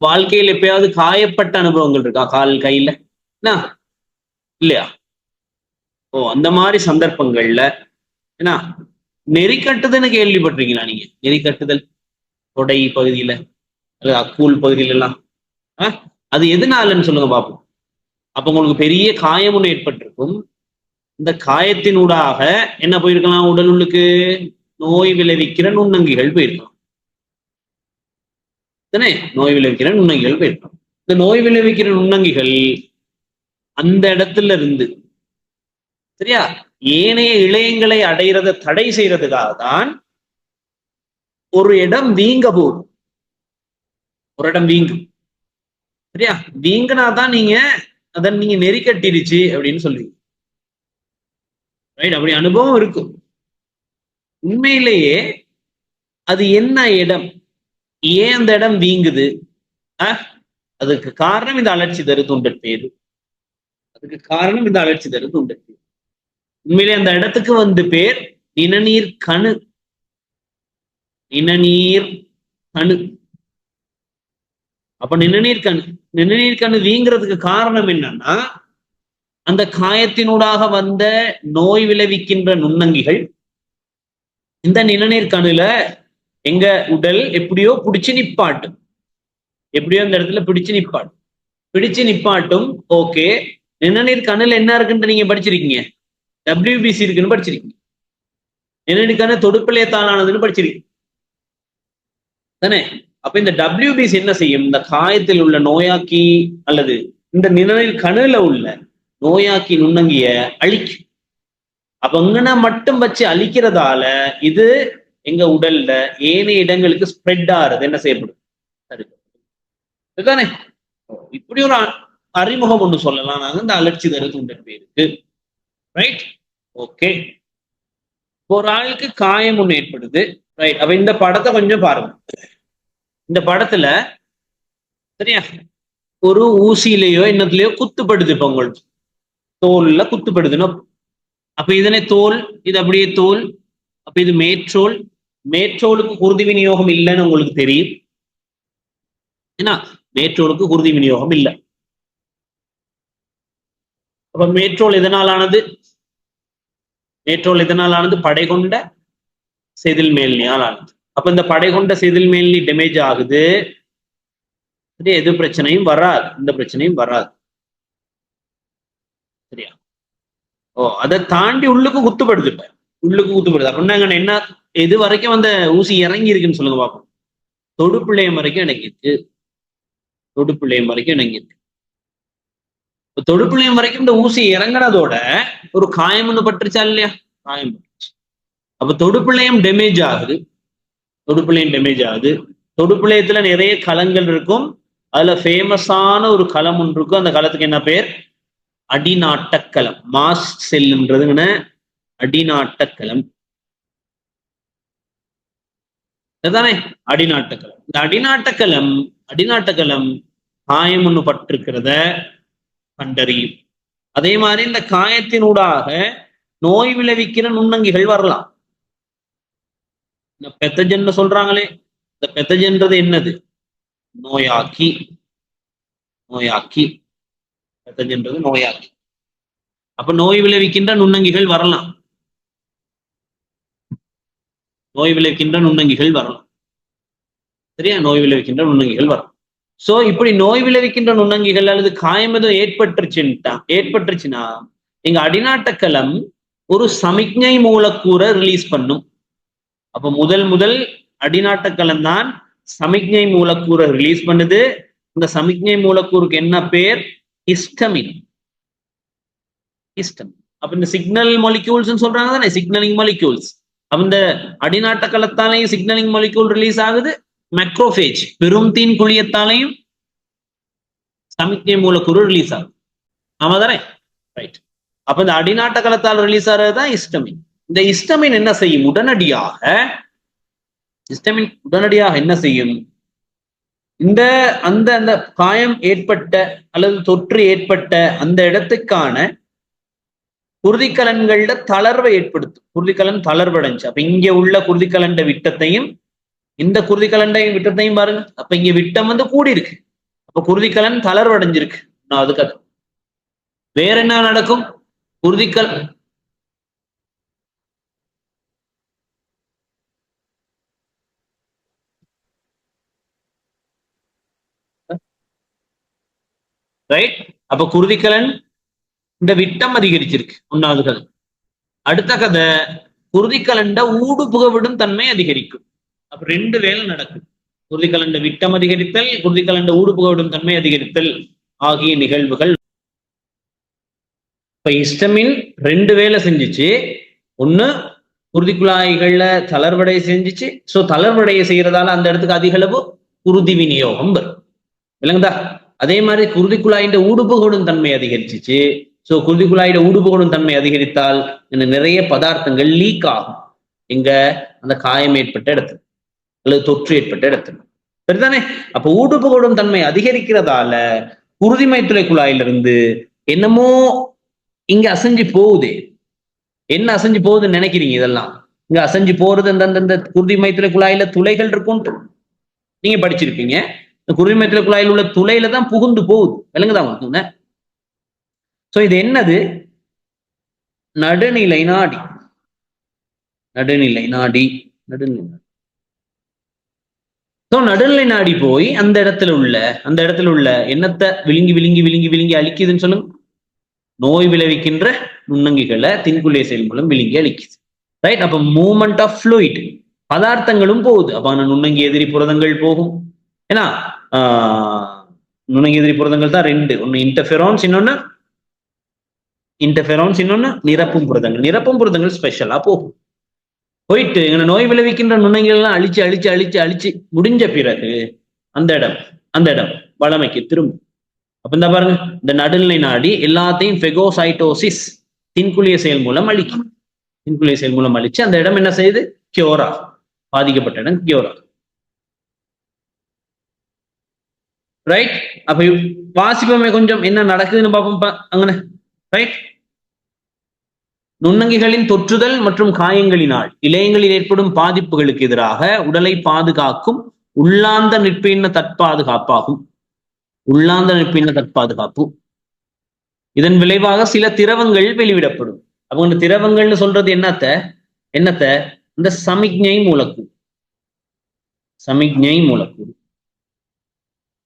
வாழ்க்கையில் எப்பயாவது காயப்பட்ட அனுபவங்கள் இருக்கா? கால் கையில? என்ன? இல்லையா? ஓ அந்த மாதிரி சந்தர்ப்பங்கள்ல என்ன? நெறிக்கட்டுதல்னு கேள்விப்பட்டிருக்கீங்களா நீங்க? நெறிக்கட்டுதல் தொடை பகுதியில அல்லது அக்கூல் பகுதியில எல்லாம் அது எதனாலன்னு சொல்லுங்க பாப்போம். அப்ப உங்களுக்கு பெரிய காயம் ஒன்று ஏற்பட்டிருக்கும். இந்த காயத்தினூடாக என்ன போயிருக்கலாம்? உடல் உள்ளுக்கு நோய் விளைவிக்கிற நுண்ணங்கிகள் போயிருக்கலாம். தானே நோய் விளைவிக்கிற நுண்ணங்கிகள் போயிருக்கலாம் இந்த நோய் விளைவிக்கிற நுண்ணங்கிகள் அந்த இடத்துல இருந்து சரியா? ஏனைய இளையங்களை அடைகிறத தடை செய்யறதுக்காக தான் ஒரு இடம் வீங்க போகும் ஒரு இடம் வீங்கும். சரியா? வீங்கினாதான் நீங்க அதை நீங்க நெறிக்கட்டிருச்சு அப்படின்னு சொல்லுவீங்க ரைட் அப்படி அனுபவம் இருக்கும். உண்மையிலேயே அது என்ன இடம்? ஏன் அந்த இடம் வீங்குது? அதுக்கு காரணம் இந்த அலட்சி தரு துண்டல் பேரு. அதுக்கு காரணம் இந்த அலட்சி தரு துண்டல் பேரு. உண்மையிலே அந்த இடத்துக்கு வந்து பேர் நிணநீர் கணு. நிணநீர் கணு. அப்ப நிணநீர் கணு. நிணநீர் கணு வீங்கிறதுக்கு காரணம் என்னன்னா அந்த காயத்தினூடாக வந்த நோய் விளைவிக்கின்ற நுண்ணங்கிகள் இந்த நிணநீர் கணுல எங்க உடல் எப்படியோ பிடிச்சு நிப்பாட்டும். எப்படியோ அந்த இடத்துல பிடிச்சு நிப்பாட்டும். பிடிச்சு நிப்பாட்டும் ஓகே. நிணநீர் கண்ணில் என்ன இருக்குன்னு நீங்க படிச்சிருக்கீங்க? டபிள்யூபிசி இருக்குன்னு படிச்சிருக்கீங்க. நிணநீருக்கான கணு தானானதுன்னு படிச்சிருக்கீங்க. தானே? அப்ப இந்த டபிள்யூபிசி என்ன செய்யும்? இந்த காயத்தில் உள்ள நோயாக்கி அல்லது இந்த நிணநீர் கணுல உள்ள நோயாக்கி நுண்ணங்கிய அழிக்கும். அப்ப இங்கன மட்டும் வச்சு அழிக்கிறதால இது எங்க உடல்ல ஏனைய இடங்களுக்கு ஸ்ப்ரெட் ஆறுது என்ன செய்யப்படும்? தடுக்கப்படும். இதுதானே? இப்படி ஒரு அறிமுகம் ஒண்ணு சொல்லலாம். நாங்க இந்த அலட்சி தரு பேருக்கு. ரைட் ஓகே ஒரு ஆளுக்கு காயம் ஒண்ணு ஏற்படுது. ரைட் அப்ப இந்த படத்தை கொஞ்சம் பாருங்க. இந்த படத்துல சரியா? ஒரு ஊசியிலேயோ என்னத்துலயோ குத்துப்படுது இப்ப உங்களுக்கு தோல்ல குத்துப்படுதுன்னா. அப்ப இதனை தோல் இது அப்படியே தோல் அப்ப இது மேற்றோல் மேற்றோலுக்கு குருதி விநியோகம் இல்லைன்னு உங்களுக்கு தெரியும். ஏன்னா மேற்றோலுக்கு குருதி விநியோகம் இல்லை. அப்ப மேற்றோல் எதனாலானது? மேற்றோல் எதனாலானது? படை கொண்ட செதில் மேல்னியால் ஆனது அப்ப இந்த படை கொண்ட செதில் மேல்னி டேமேஜ் ஆகுது. எது பிரச்சனையும் வராது. இந்த பிரச்சனையும் வராது. சரியா? ஓ அதை தாண்டி உள்ளுக்கு குத்துப்படுது உள்ளுக்கு குத்துப்படுது. அப்படின்னா என்ன இது வரைக்கும் அந்த ஊசி இறங்கி இருக்குன்னு சொல்லுங்க பாப்போம். தொடுப்பிள்ளையம் வரைக்கும் இணங்கிருக்கு தொடுப்பிள்ளையம் வரைக்கும் இணங்கிருக்கு இப்போ தொடுப்பிள்ளையம் வரைக்கும் இந்த ஊசி இறங்குனதோட ஒரு காயம் பட்டுருச்சா இல்லையா? காயம் பட்டுருச்சு. அப்ப தொடுப்பிள்ளையம் டேமேஜ் ஆகுது. தொடுப்பிள்ளையம் டேமேஜ் ஆகுது. தொடுப்பிள்ளையத்துல நிறைய களங்கள் இருக்கும். அதுல ஃபேமஸான ஒரு களம் ஒன்று இருக்கும். அந்த களத்துக்கு என்ன பேர்? அடிநாட்டக்களம் மாஸ் செல்லுன்றதுன்னு அடிநாட்டக்களம் இதுதானே? அடிநாட்டக்கலம் இந்த அடிநாட்டக்கலம் அடிநாட்டக்கலம் காயம் ஒண்ணு பட்டிருக்கிறத கண்டறியும். அதே மாதிரி இந்த காயத்தினூடாக நோய் விளைவிக்கிற நுண்ணங்கிகள் வரலாம். இந்த பெத்தஜன் சொல்றாங்களே இந்த பெத்தஜன்றது என்னது? நோயாக்கி. நோயாக்கி. பெத்தஜன்றது நோயாக்கி. அப்ப நோய் விளைவிக்கின்ற நுண்ணங்கிகள் வரலாம். நோய் விளைவிக்கின்ற நுண்ணங்கிகள் வரலாம் சரியா? நோய் விளைவிக்கின்ற நுண்ணங்கிகள் வரலாம் சோ இப்படி நோய் விளைவிக்கின்ற நுண்ணங்கிகள் அல்லது காயம் எதுவும் ஏற்பட்டுருச்சுன்ட்டா ஏற்பட்டுருச்சுன்னா எங்க அடிநாட்டக்கலம் ஒரு சமிக்ஞை மூலக்கூறை ரிலீஸ் பண்ணும். அப்ப முதல் முதல் அடிநாட்டக்கலம் தான் சமிக்ஞை மூலக்கூறை ரிலீஸ் பண்ணுது. இந்த சமிக்ஞை மூலக்கூறுக்கு என்ன பேர்? ஹிஸ்டமின். ஹிஸ்டமின். அப்ப இந்த சிக்னல் மாலிக்யூல்ஸ் சொல்றாங்க தானே? சிக்னலிங் மாலிக்யூல்ஸ் அந்த அடிநாட்ட கலத்தாலையும் சிக்னலிங் மாலிக்யூல் ரிலீஸ் ஆகுது. மெக்ரோஃபேஜ் பெரும் தீன் குழியத்தாலையும் சமிக்ஞை மூலக்கூறு ரிலீஸ் ஆகுது. ஆமா தானே? ரைட் அப்ப இந்த அடிநாட்ட கலத்தால் ரிலீஸ் ஆகிறதுதான் இஸ்டமின் இந்த இஸ்டமின் என்ன செய்யும்? உடனடியாக இஸ்டமின் உடனடியாக என்ன செய்யும்? இந்த அந்த அந்த காயம் ஏற்பட்ட அல்லது தொற்று ஏற்பட்ட அந்த இடத்துக்கான குருதிக்கலன்கள்ல தளர்வை ஏற்படுத்தும். குருதிக்கலன் தளர்வடைஞ்சு. அப்ப இங்க உள்ள குருதிக்கலண்ட விட்டத்தையும் இந்த குருதிக்கலண்டையும் விட்டத்தையும் பாருங்க. அப்ப இங்க விட்டம் வந்து கூடி இருக்கு அப்ப குருதிக்கலன் தளர்வடைஞ்சிருக்கு. நான் அதுக்கு வேற என்ன நடக்கும்? குருதிக்கல் ரைட் அப்ப குருதிக்கலன் இந்த விட்டம் அதிகரிச்சிருக்கு ஒன்னாவது கதை அடுத்த கதை குருதிக்கலண்ட ஊடு புகவிடும் தன்மை அதிகரிக்கும். அப்ப ரெண்டு வேலை நடக்கும். குருதிக்கலண்ட விட்டம் அதிகரித்தல் குருதிக்கலண்ட ஊடு புகவிடும் தன்மை அதிகரித்தல் ஆகிய நிகழ்வுகள். இப்ப இஸ்டமின் ரெண்டு வேலை செஞ்சுச்சு. ஒண்ணு குருதி குழாய்கள்ல தளர்வடை செஞ்சிச்சு. சோ தளர்வடைய செய்யறதால அந்த இடத்துக்கு அதிக அளவு குருதி விநியோகம் வரும். விளங்குதா? அதே மாதிரி குருதி குழாயின் ஊடுபுகடும் தன்மை அதிகரிச்சிச்சு. ஸோ குருதி குழாயில ஊடுபுகடும் தன்மை அதிகரித்தால் இந்த நிறைய பதார்த்தங்கள் லீக் ஆகும். எங்க அந்த காயம் ஏற்பட்ட இடத்துல அல்லது தொற்று ஏற்பட்ட இடத்துல. சரிதானே? அப்ப ஊடுபுகடும் தன்மை அதிகரிக்கிறதால குருதி மைத்துளை குழாயிலிருந்து என்னமோ இங்க அசைஞ்சு போகுது. என்ன அசைஞ்சு போகுதுன்னு நினைக்கிறீங்க இதெல்லாம்? இங்க அசைஞ்சு போறது இந்த இந்த குருதி மைத்துளை குழாயில துளைகள் இருக்கும் நீங்க படிச்சிருப்பீங்க. இந்த குருதி குழாயில் உள்ள துளையில தான் புகுந்து போகுது. விலங்குதான் உங்களுக்கு? சோ இது என்னது? நடுநிலை நாடி. நடுநிலை நாடி. நடுநிலை நாடி. ஸோ நடுநிலை நாடி போய் அந்த இடத்துல உள்ள அந்த இடத்துல உள்ள எண்ணத்தை விழுங்கி விழுங்கி விழுங்கி விழுங்கி அழிக்குதுன்னு சொல்லுங்க? நோய் விளைவிக்கின்ற நுண்ணங்கிகளை தின்குள்ளே செயல் மூலம் விழுங்கி அழிக்குது. ரைட் அப்ப மூமெண்ட் ஆஃப் ஃப்ளூயிட் பதார்த்தங்களும் போகுது. அப்ப அந்த நுண்ணங்கி எதிரி புரதங்கள் போகும். ஏன்னா நுண்ணங்கி எதிரி புரதங்கள் தான் ரெண்டு. ஒன்னு இன்டர்ஃபெரான்ஸ் இன்னொன்னு இன்டர்ஃபெரான்ஸ் இன்னொன்னு நிரப்பும் புரதங்கள். நிரப்பும் புரதங்கள் ஸ்பெஷலா போகும். போயிட்டு எங்களை நோய் விளைவிக்கின்ற நுண்ணங்கிகள் எல்லாம் அழிச்சு அழிச்சு அழிச்சு அழிச்சு முடிஞ்ச பிறகு அந்த இடம் அந்த இடம் வளமைக்கு திரும்பும். அப்ப இந்த பாருங்க இந்த நடுநிலை நாடி எல்லாத்தையும் ஃபெகோசைட்டோசிஸ் தின்குளிய செயல் மூலம் அழிக்கும். தின்குளிய செயல் மூலம் அழிச்சு அந்த இடம் என்ன செய்யுது? கியோரா பாதிக்கப்பட்ட இடம் கியோரா ரைட் அப்ப வாசிப்போமே கொஞ்சம் என்ன நடக்குதுன்னு பார்ப்போம் அங்கன. ரைட் நுண்ணங்கிகளின் தொற்றுதல் மற்றும் காயங்களினால் இளையங்களில் ஏற்படும் பாதிப்புகளுக்கு எதிராக உடலை பாதுகாக்கும் உள்ளாந்த நிற்பின்ன தற்பாதுகாப்பாகும். உள்ளாந்த நிற்பின்ன தற்பாதுகாப்பு. இதன் விளைவாக சில திரவங்கள் வெளிவிடப்படும். அவங்க இந்த திரவங்கள்னு சொல்றது என்னத்த? என்னத்த? இந்த சமிக்ஞை மூலக்கூறு. சமிக்ஞை மூலக்கூறு.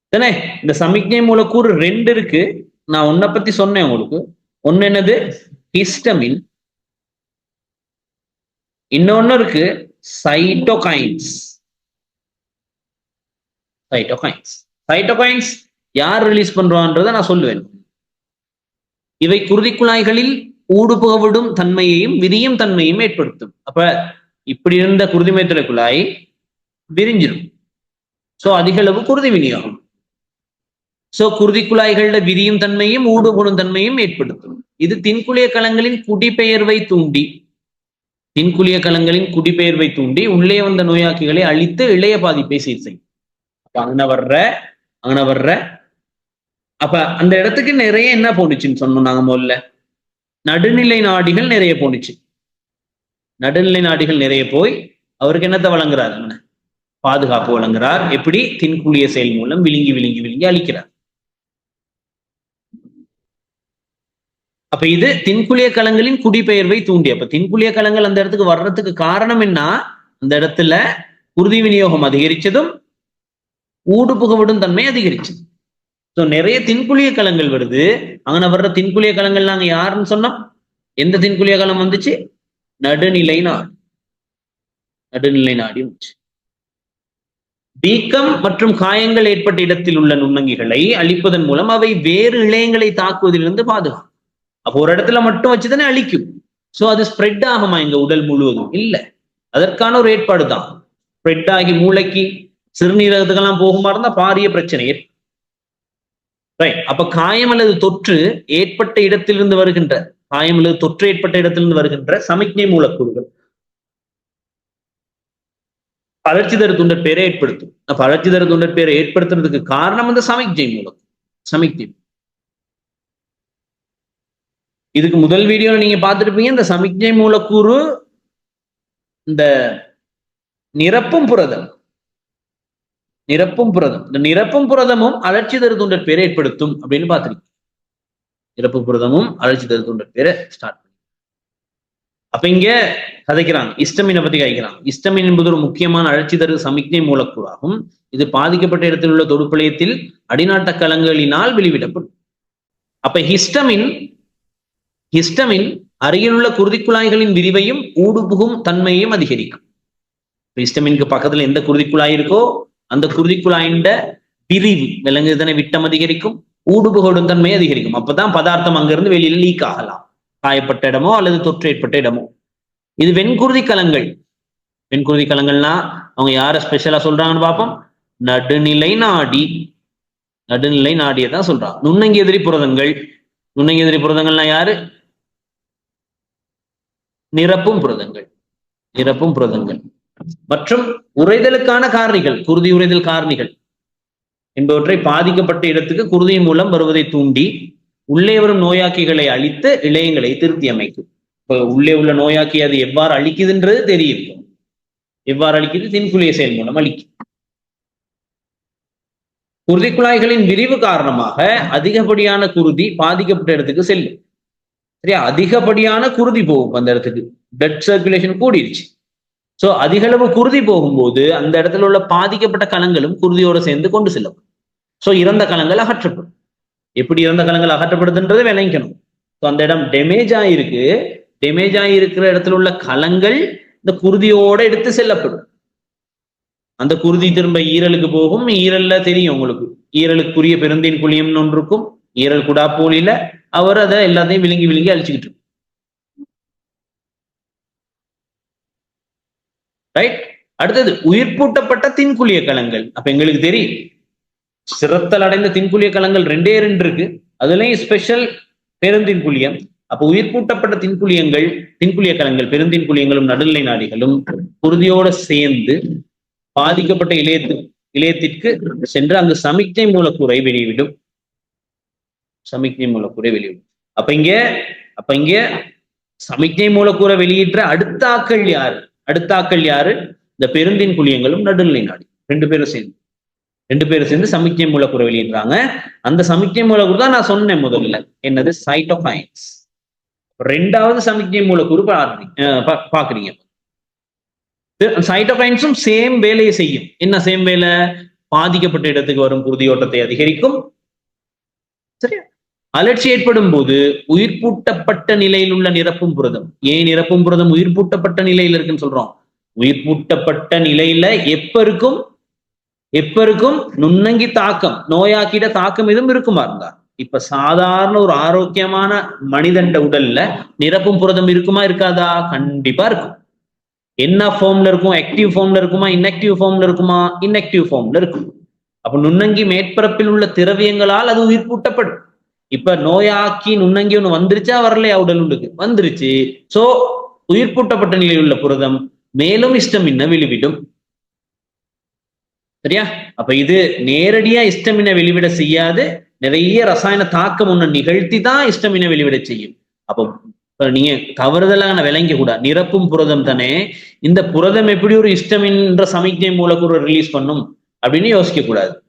தானே? இந்த சமிக்ஞை மூலக்கூறு ரெண்டு இருக்கு. நான் உன்னை பத்தி சொன்னேன் உங்களுக்கு. ஒன்னு என்னது ஹிஸ்டமின் இன்னொன்னு இருக்கு சைட்டோகைன்ஸ் சைட்டோகைன்ஸ் சைட்டோகைன்ஸ் யார் ரிலீஸ் பண்றான்றத நான் சொல்லுவேன். இவை குருதி குழாய்களில் ஊடுபுகவிடும் தன்மையையும் விரியும் தன்மையும் ஏற்படுத்தும். அப்ப இப்படி இருந்த குருதிமைத்துளை குழாய் விரிஞ்சிடும் சோ அதிக அளவு குருதி விநியோகம். சோ குருதி குழாய்கள விரியும் தன்மையும் ஊடுபடும் தன்மையும் ஏற்படுத்தும். இது தின்குளிய கலங்களின் குடிபெயர்வை தூண்டி தின்குளிய கலங்களின் குடிபெயர்வை தூண்டி உள்ளே வந்த நோயாக்கிகளை அழித்து இளைய பாதிப்பை சீர் செய்யும். அப்ப அங்கன வர்ற அங்கன வர்ற அப்ப அந்த இடத்துக்கு நிறைய என்ன போனுச்சுன்னு சொன்னோம் நாங்க முதல்ல? நடுநிலை நாடிகள் நிறைய போனுச்சு நடுநிலை நாடிகள் நிறைய போய் அவருக்கு என்னத்தை வழங்குறாரு? பாதுகாப்பு வழங்குறார். எப்படி? தின்குளிய செயல் மூலம் விழுங்கி விழுங்கி விழுங்கி அழிக்கிறார். அப்ப இது தின்குளிய கலங்களின் குடிபெயர்வை தூண்டி அப்ப தின்குளிய கலங்கள் அந்த இடத்துக்கு வர்றதுக்கு காரணம் என்ன? அந்த இடத்துல உறுதி விநியோகம் அதிகரிச்சதும் ஊடு புகவிடும் தன்மை அதிகரிச்சது. ஸோ நிறைய தின்குளிய கலங்கள் வருது. அங்கே வர்ற தின்குளிய கலங்கள் நாங்க யாருன்னு சொன்னோம்? எந்த தின்குளிய கலம் வந்துச்சு? நடுநிலை நாடு. நடுநிலை நாடி வந்துச்சு. வீக்கம் மற்றும் காயங்கள் ஏற்பட்ட இடத்தில் உள்ள நுண்ணங்கிகளை அழிப்பதன் மூலம் அவை வேறு இளையங்களை தாக்குவதிலிருந்து பாதுகாக்கும். அப்போ ஒரு இடத்துல மட்டும் வச்சுதானே அழிக்கும். சோ அது ஸ்ப்ரெட் ஆகுமா எங்க உடல் முழுவதும்? இல்ல. அதற்கான ஒரு ஏற்பாடு தான் ஸ்ப்ரெட் ஆகி மூளைக்கு சிறுநீரகத்துக்கெல்லாம் போகுமா இருந்தா பாரிய பிரச்சனை. ரைட் அப்ப காயம் அல்லது தொற்று ஏற்பட்ட இடத்திலிருந்து வருகின்ற காயம் அல்லது தொற்று ஏற்பட்ட இடத்திலிருந்து வருகின்ற சமிக்ஞை மூலக்கூறுகள். வளர்ச்சி தர பேரை ஏற்படுத்தும். அப்ப வளர்ச்சி தர துண்டர் பேரை ஏற்படுத்துறதுக்கு காரணம் அந்த சமிக்ஞை மூலம். சமிக்ஞை. இதுக்கு முதல் வீடியோ நீங்க பார்த்துருப்பீங்க இந்த சமிக்ஞை மூலக்கூறு இந்த நிரப்பும் புரதம். நிரப்பும் புரதம். இந்த நிரப்பும் புரதமும் அழற்சி தரு தூண்டற் பேரை ஏற்படுத்தும் அப்படின்னு பாத்துருக்கீங்க நிரப்பு புரதமும் அழற்சி தரு தூண்டற் பேரை ஸ்டார்ட் பண்ணி. அப்ப இங்க கதைக்கிறாங்க. இஸ்டமினை பத்தி கதைக்கிறாங்க. இஸ்டமின் என்பது ஒரு முக்கியமான அழற்சி தரு சமிக்ஞை மூலக்கூறாகும். இது பாதிக்கப்பட்ட இடத்தில் உள்ள தொடுப்பிளையத்தில் அடிநாட்ட கலங்களினால் வெளிவிடப்படும். அப்ப ஹிஸ்டமின் ஹிஸ்டமின் அருகிலுள்ள குருதிக்குழாய்களின் விரிவையும் ஊடுபுகும் தன்மையையும் அதிகரிக்கும். ஹிஸ்டமினுக்கு பக்கத்துல எந்த குருதிக்குழாய் இருக்கோ அந்த குருதிக்குழாயின் விரிவு விலங்குதனை விட்டம் அதிகரிக்கும் ஊடுபுகடும் தன்மையை அதிகரிக்கும். அப்பதான் பதார்த்தம் அங்கிருந்து வெளியில லீக் ஆகலாம். காயப்பட்ட இடமோ அல்லது தொற்று ஏற்பட்ட இடமோ. இது வெண்குருதி கலங்கள். வெண்குருதி கலங்கள்னா அவங்க யார ஸ்பெஷலா சொல்றாங்கன்னு பார்ப்போம். நடுநிலை நாடி. நடுநிலை நாடியை தான் சொல்றாங்க. நுண்ணங்கி எதிரி புரதங்கள். நுண்ணங்கி எதிரி புரதங்கள்னா யாரு? நிரப்பும் புரதங்கள் நிரப்பும் புரதங்கள். மற்றும் உறைதலுக்கான காரணிகள் குருதி உறைதல் காரணிகள். என்பவற்றை பாதிக்கப்பட்ட இடத்துக்கு குருதியின் மூலம் வருவதை தூண்டி உள்ளே வரும் நோயாக்கிகளை அழித்து இளையங்களை திருத்தி அமைக்கும். இப்ப உள்ளே உள்ள நோயாக்கி அது எவ்வாறு அழிக்குதுன்றது தெரியும். எவ்வாறு அழிக்குது? தின்குளிய செயல் மூலம் அழிக்கும். குருதி குழாய்களின் விரிவு காரணமாக அதிகப்படியான குருதி பாதிக்கப்பட்ட இடத்துக்கு செல்லும். சரியா? அதிகப்படியான குருதி போகும் அந்த இடத்துக்கு. Blood circulation கூடிருச்சு. சோ அதிகளவு குருதி போகும்போது அந்த இடத்துல உள்ள பாதிக்கப்பட்ட கலங்களும் குருதியோட சேர்ந்து கொண்டு செல்லப்படும் சோ இறந்த கலங்கள் அகற்றப்படும். எப்படி இறந்த கலங்கள் அகற்றப்படுதுன்றதை விளங்கணும் ஸோ அந்த இடம் டேமேஜ் ஆயிருக்கு. டேமேஜ் ஆகியிருக்கிற இடத்துல உள்ள கலங்கள் இந்த குருதியோட எடுத்து செல்லப்படும். அந்த குருதி திரும்ப ஈரலுக்கு போகும். ஈரல்ல தெரியும் உங்களுக்கு. ஈரலுக்குரிய பெருந்தின் குழியம்னு ஒன்று இருக்கும். ஈரல் குடாப்போலியில அவர் அதை எல்லாத்தையும் விழுங்கி விழுங்கி அழிச்சுக்கிட்டு ரைட் அடுத்தது உயிர்ப்பூட்டப்பட்ட தின்குழிய கலங்கள். அப்ப எங்களுக்கு தெரியும். சிரத்தல் அடைந்த தின்குழிய கலங்கள் ரெண்டே ரெண்டு இருக்கு. அதுலயும் ஸ்பெஷல் பெருந்தின் குழியம் அப்ப உயிர்ப்பூட்டப்பட்ட தின்குழியங்கள் தின்குழிய கலங்கள் பெருந்தின் குழியங்களும் நடுநிலை நாடிகளும் குருதியோட சேர்ந்து பாதிக்கப்பட்ட இளையத்து இளையத்திற்கு சென்று அங்கு சமிக்ஞை மூலக்கூறை வெளியிடும். சமிக்ஞை மூலக்கூறை வெளியிடும். அப்ப இங்க அப்ப இங்க சமிக்ஞை மூலக்கூறை வெளியிடுற அடுத்தாக்கள் யாரு? அடுத்த ஆக்கள் யாரு? இந்த பெருந்தின் குழியங்களும் நடுநிலை நாடி ரெண்டு பேரும் சேர்ந்து. ரெண்டு பேரும் சேர்ந்து சமிக்ஞை மூலக்கூறை வெளியிடுறாங்க. அந்த சமிக்ஞை மூலக்கூறு தான் நான் சொன்னேன் முதல்ல. என்னது? சைட்டோகைன்ஸ் ரெண்டாவது சமிக்ஞை மூலக்கூறு பாக்குறீங்க பாக்குறீங்க சைட்டோகைன்ஸும் சேம் வேலையை செய்யும். என்ன சேம் வேலை? பாதிக்கப்பட்ட இடத்துக்கு வரும் குருதியோட்டத்தை அதிகரிக்கும். சரியா? அலட்சி ஏற்படும் போது உயிர்ப்பூட்டப்பட்ட நிலையில் உள்ள நிரப்பும் புரதம். ஏன் நிரப்பும் புரதம் உயிர்ப்பூட்டப்பட்ட நிலையில் இருக்குன்னு சொல்றோம். உயிர்ப்பூட்டப்பட்ட நிலையில எப்ப இருக்கும்? எப்ப இருக்கும்? நுண்ணங்கி தாக்கம் நோயாக்கிட தாக்கம் எதுவும் இருக்குமா இருந்தா? இப்ப சாதாரண ஒரு ஆரோக்கியமான மனிதண்ட உடல்ல நிரப்பும் புரதம் இருக்குமா இருக்காதா? கண்டிப்பா இருக்கும். என்ன ஃபார்ம்ல இருக்கும்? ஆக்டிவ் ஃபார்ம்ல இருக்குமா? இன்ஆக்டிவ் ஃபார்ம்ல இருக்குமா? இன்ஆக்டிவ் ஃபார்ம்ல இருக்கும். அப்ப நுண்ணங்கி மேற்பரப்பில் உள்ள திரவியங்களால் அது உயிர்ப்பூட்டப்படும் இப்ப நோயாக்கி நுண்ணங்கி ஒண்ணு வந்துருச்சா வரலையா உடல் உண்டுக்கு? வந்துருச்சு. சோ உயிர்ப்பூட்டப்பட்ட நிலையில் உள்ள புரதம் மேலும் இஷ்டமின்ன வெளிவிடும். சரியா? அப்ப இது நேரடியா இஷ்டமின வெளிவிட செய்யாது. நிறைய ரசாயன தாக்கம் ஒண்ணு நிகழ்த்தி தான் இஷ்டமின வெளிவிட செய்யும். அப்போ இப்ப நீங்க தவறுதலான விளங்க கூட நிரப்பும் புரதம் தானே இந்த புரதம் எப்படி ஒரு இஷ்டமின்ற சமிக்ஞை மூலக்கூறு ரிலீஸ் பண்ணும்? அப்படின்னு யோசிக்க கூடாது.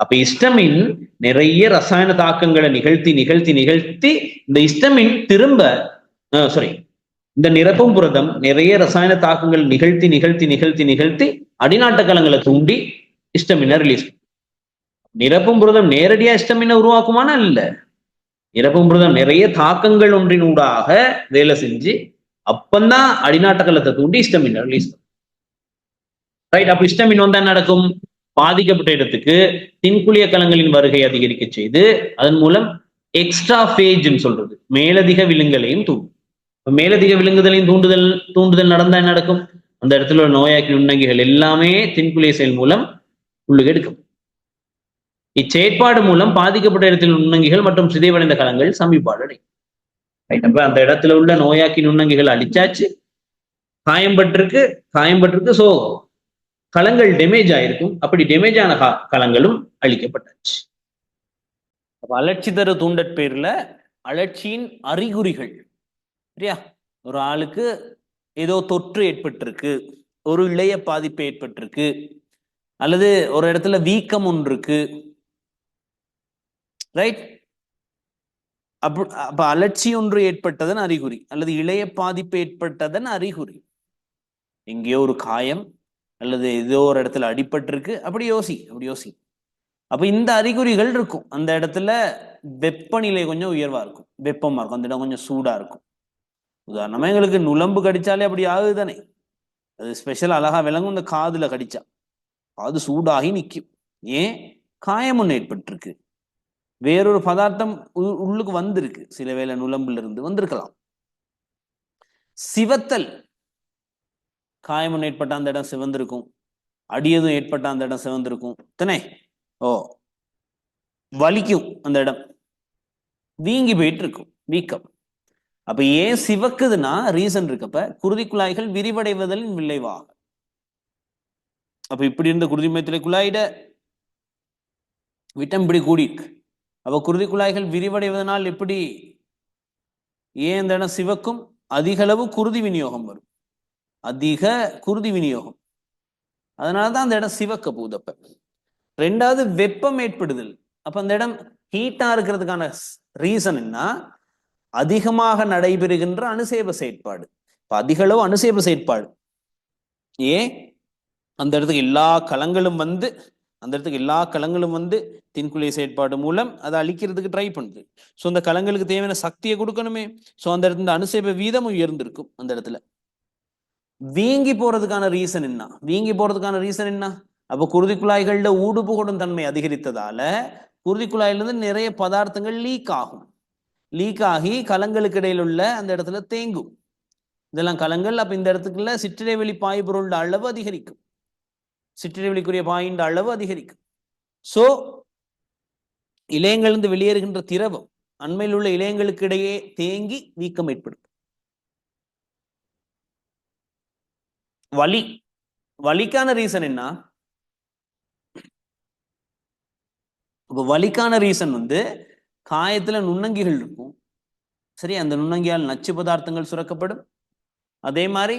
அப்ப இஸ்டமின் நிறைய ரசாயன தாக்கங்களை நிகழ்த்தி நிகழ்த்தி நிகழ்த்தி இந்த இஸ்டமின் திரும்ப சாரி இந்த நிரப்பும் புரதம் நிறைய ரசாயன தாக்கங்கள் நிகழ்த்தி நிகழ்த்தி நிகழ்த்தி நிகழ்த்தி அடிநாட்ட கலங்களை தூண்டி இஸ்டமினை ரிலீஸ் நிரப்பும் புரதம் நேரடியா இஸ்டமினை உருவாக்குமானா இல்ல. நிரப்பும் புரதம் நிறைய தாக்கங்கள் ஒன்றினூடாக வேலை செஞ்சு அப்பந்தான் அடிநாட்ட கலத்தை தூண்டி இஸ்டமினை ரிலீஸ் ரைட் அப்ப இஸ்டமின் வந்தா நடக்கும்? பாதிக்கப்பட்ட இடத்துக்கு தின்குளிய கலங்களின் வருகை அதிகரிக்க செய்து அதன் மூலம் எக்ஸ்ட்ரா ஃபேஜ்னு சொல்றது மேலதிக விலங்குகளையும் தூண்டும். மேலதிக விலங்குதலையும் தூண்டுதல் தூண்டுதல் நடந்தா என்ன நடக்கும்? அந்த இடத்துல உள்ள நோயாக்கி நுண்ணங்கிகள் எல்லாமே தின்குளிய செயல் மூலம் உள்ளுக்கு எடுக்கும். இச்செயற்பாடு மூலம் பாதிக்கப்பட்ட இடத்தில் நுண்ணங்கிகள் மற்றும் சிதைவடைந்த கலங்கள் சமீபாடு அடையும். அப்ப அந்த இடத்துல உள்ள நோயாக்கி நுண்ணங்கிகள் அழிச்சாச்சு காயம்பட்டிருக்கு காயம்பட்டிருக்கு சோ களங்கள் டேமேஜ் ஆயிருக்கும். அப்படி டேமேஜ் ஆன களங்களும் அழிக்கப்பட்டாச்சு. அப்ப அலட்சி தூண்டற் தூண்டற்பேர்ல அலட்சியின் அறிகுறிகள். சரியா? ஒரு ஆளுக்கு ஏதோ தொற்று ஏற்பட்டிருக்கு. ஒரு இளைய பாதிப்பு ஏற்பட்டிருக்கு. அல்லது ஒரு இடத்துல வீக்கம் ஒன்று இருக்கு ரைட் அப்ப அப்ப அலட்சி ஒன்று ஏற்பட்டதன் அறிகுறி. அல்லது இளைய பாதிப்பு ஏற்பட்டதன் அறிகுறி. எங்கேயோ ஒரு காயம் அல்லது ஏதோ ஒரு இடத்துல அடிபட்டிருக்கு அப்படி யோசி அப்படி யோசி. அப்ப இந்த அறிகுறிகள் இருக்கும். அந்த இடத்துல வெப்பநிலை கொஞ்சம் உயர்வா இருக்கும். வெப்பமா இருக்கும். அந்த இடம் கொஞ்சம் சூடா இருக்கும். உதாரணமா எங்களுக்கு நுழம்பு கடிச்சாலே அப்படி ஆகுது தானே அது ஸ்பெஷல் அழகா விளங்கும். இந்த காதுல கடிச்சா. காது சூடாகி நிக்கும். ஏன்? காயம் ஒன்று ஏற்பட்டிருக்கு. வேறொரு பதார்த்தம் உள்ளுக்கு வந்திருக்கு. சில வேளை நுழம்புல இருந்து வந்திருக்கலாம். சிவத்தல் காயம் ஒன்று ஏற்பட்ட அந்த இடம் சிவந்திருக்கும். அடியதும் ஏற்பட்ட அந்த இடம் சிவந்திருக்கும். தானே ஓ. வலிக்கும் அந்த இடம். வீங்கி போயிட்டு இருக்கும் வீக்கம். அப்ப ஏன் சிவக்குதுன்னா ரீசன் இருக்கப்ப குருதி குழாய்கள் விரிவடைவதலின் விளைவாக. அப்ப இப்படி இருந்த குருதி மையத்திலே குழாயிட விட்டம் இப்படி கூடியிருக்கு. அப்ப குருதி குழாய்கள் விரிவடைவதனால் எப்படி? ஏன் இந்த இடம் சிவக்கும்? அதிகளவு குருதி விநியோகம் வரும். அதிக குருதி விநியோகம். அதனாலதான் அந்த இடம் சிவக்க பூதப்ப. ரெண்டாவது வெப்பம் ஏற்படுதல். அப்ப அந்த இடம் ஹீட்டா இருக்கிறதுக்கான ரீசன் என்ன அதிகமாக நடைபெறுகின்ற அனுசேப செயற்பாடு. இப்ப அதிக அளவு அனுசேப செயற்பாடு. ஏன்? அந்த இடத்துக்கு எல்லா களங்களும் வந்து அந்த இடத்துக்கு எல்லா களங்களும் வந்து தின்குழி செயற்பாடு மூலம் அதை அழிக்கிறதுக்கு ட்ரை பண்ணுது. ஸோ அந்த களங்களுக்கு தேவையான சக்தியை கொடுக்கணுமே. ஸோ அந்த இடத்துல இந்த அனுசேப வீதம் உயர்ந்திருக்கும் அந்த இடத்துல. வீங்கி போறதுக்கான ரீசன் என்ன? வீங்கி போறதுக்கான ரீசன் என்ன? அப்போ குருதி குழாய்கள்ல ஊடுபுகடும் தன்மை அதிகரித்ததால குருதி குழாயிலிருந்து நிறைய பதார்த்தங்கள் லீக் ஆகும். லீக் ஆகி கலங்களுக்கு இடையில் உள்ள அந்த இடத்துல தேங்கும். இதெல்லாம் கலங்கள் அப்ப இந்த இடத்துக்குள்ள சிற்றிடைவெளி பாய்பொருளோட அளவு அதிகரிக்கும். சிற்றிடைவெளிக்குரிய பாயின் அளவு அதிகரிக்கும். சோ இருந்து வெளியேறுகின்ற திரவம் அண்மையில் உள்ள இலையங்களுக்கு இடையே தேங்கி வீக்கம் ஏற்படும். வலி. வலிக்கான ரீசன் என்ன? வலிக்கான ரீசன் வந்து காயத்துல நுண்ணங்கிகள் இருக்கும். சரி அந்த நுண்ணங்கியால் நச்சு பதார்த்தங்கள் சுரக்கப்படும். அதே மாதிரி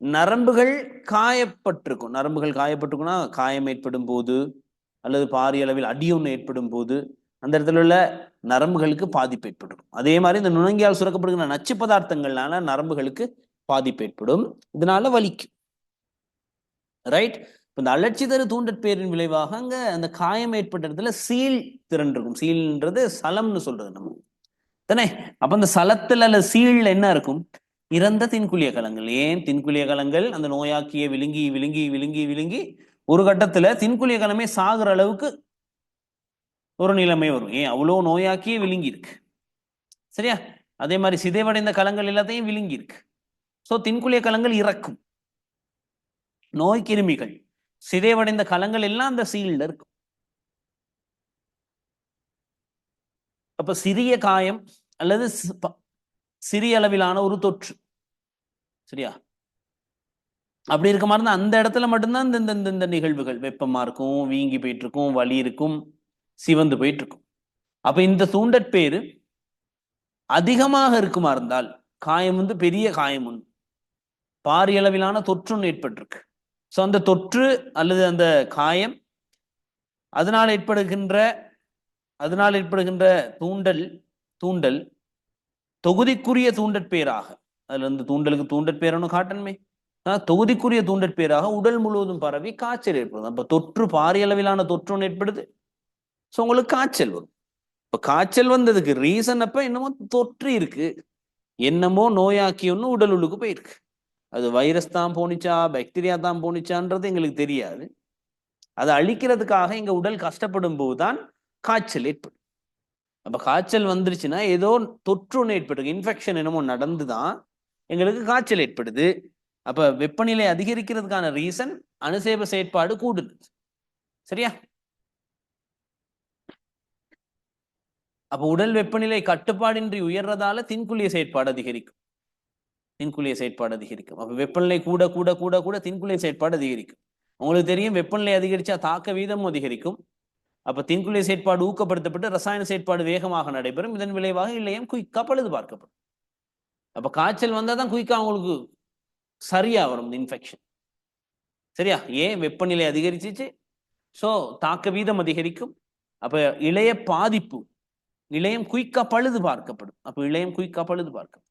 நரம்புகள் காயப்பட்டிருக்கும். நரம்புகள் காயப்பட்டிருக்குன்னா காயம் ஏற்படும் போது அல்லது பாரிய அளவில் அடி ஒன்று ஏற்படும் போது அந்த இடத்துல உள்ள நரம்புகளுக்கு பாதிப்பு ஏற்படும் அதே மாதிரி இந்த நுண்ணங்கியால் சுரக்கப்படுகிற நச்சு பதார்த்தங்கள்னால நரம்புகளுக்கு பாதிப்பு ஏற்படும். இதனால வலிக்கும். ரைட் இப்ப இந்த அலட்சி தரு தூண்டற்பேரின் விளைவாக அங்க அந்த காயம் ஏற்பட்ட இடத்துல சீல் திறன் இருக்கும் சீல்ன்றது சலம்னு சொல்றது நம்ம. தானே? அப்ப அந்த சலத்துல அல்ல சீல்ல என்ன இருக்கும்? இறந்த தின்குழிய கலங்கள். ஏன்? தின்குழிய கலங்கள் அந்த நோயாக்கிய விழுங்கி விழுங்கி விழுங்கி விழுங்கி ஒரு கட்டத்துல தின்குழிய கலமே சாகுற அளவுக்கு ஒரு நிலைமை வரும். ஏன்? அவ்வளோ நோயாக்கியே விழுங்கி இருக்கு சரியா? அதே மாதிரி சிதைவடைந்த கலங்கள் எல்லாத்தையும் விழுங்கி இருக்கு சோ தின்குளிய கலங்கள் இறக்கும். நோய் கிருமிகள். சிதைவடைந்த கலங்கள் எல்லாம் அந்த சீல்ல இருக்கும். அப்ப சிறிய காயம் அல்லது சிறிய அளவிலான ஒரு தொற்று. சரியா? அப்படி இருக்க மாதிரி அந்த இடத்துல மட்டும்தான் இந்த இந்த- இந்த நிகழ்வுகள். வெப்பமா இருக்கும் வீங்கி போயிட்டு இருக்கும் வலி இருக்கும் சிவந்து போயிட்டு இருக்கும் அப்ப இந்த தூண்டற்பேரு அதிகமாக இருக்குமா இருந்தால் காயம் வந்து பெரிய காயம் உண்டு. பாரியளவிலான தொற்றும் ஏற்பட்டிருக்கு. ஸோ அந்த தொற்று அல்லது அந்த காயம் அதனால் ஏற்படுகின்ற அதனால் ஏற்படுகின்ற தூண்டல் தூண்டல் தொகுதிக்குரிய தூண்டற்பேராக அதுல இருந்து தூண்டலுக்கு தூண்டற்பேரன்னு காட்டணுமே. ஆனால் தொகுதிக்குரிய தூண்டற்பேராக உடல் முழுவதும் பரவி காய்ச்சல் ஏற்படுது. அப்போ தொற்று பாரியளவிலான தொற்றும் தொற்று ஒன்று ஏற்படுது. ஸோ உங்களுக்கு காய்ச்சல் வரும். இப்போ காய்ச்சல் வந்ததுக்கு ரீசன் அப்போ என்னமோ தொற்று இருக்கு. என்னமோ நோயாக்கி ஒன்று உடல் உள்ளுக்கு போயிருக்கு. அது வைரஸ் தான் போனிச்சா பாக்டீரியா தான் போனிச்சான்றது எங்களுக்கு தெரியாது. அதை அழிக்கிறதுக்காக எங்க உடல் கஷ்டப்படும் போதுதான் காய்ச்சல் ஏற்படும். அப்போ காய்ச்சல் வந்துருச்சுன்னா ஏதோ தொற்று ஒன்று ஏற்படுது. இன்ஃபெக்ஷன் என்னமோ நடந்துதான் எங்களுக்கு காய்ச்சல் ஏற்படுது. அப்போ வெப்பநிலை அதிகரிக்கிறதுக்கான ரீசன் அணுசேப செயற்பாடு கூடுது. சரியா? அப்போ உடல் வெப்பநிலை கட்டுப்பாடின்றி உயர்றதால தின்குழிய செயற்பாடு அதிகரிக்கும். தின்குழிய செயற்பாடு அதிகரிக்கும். அப்போ வெப்பநிலை கூட கூட கூட கூட தின்குழிய செயற்பாடு அதிகரிக்கும். உங்களுக்கு தெரியும் வெப்பநிலை அதிகரிச்சா தாக்க வீதமும் அதிகரிக்கும். அப்போ தின்குழிய செயற்பாடு ஊக்கப்படுத்தப்பட்டு ரசாயன செயற்பாடு வேகமாக நடைபெறும். இதன் விளைவாக இல்லையம் குயிக்கா பழுது பார்க்கப்படும். அப்ப காய்ச்சல் வந்தாதான் குயிக்கா உங்களுக்கு சரியா வரும் இந்த இன்ஃபெக்ஷன் சரியா? ஏன் வெப்பநிலை அதிகரிச்சிச்சு? ஸோ தாக்க வீதம் அதிகரிக்கும். அப்போ இளைய பாதிப்பு இளையம் குயிக்கா பழுது பார்க்கப்படும். அப்போ இளையம் குயிக்கா பழுது பார்க்கப்படும்.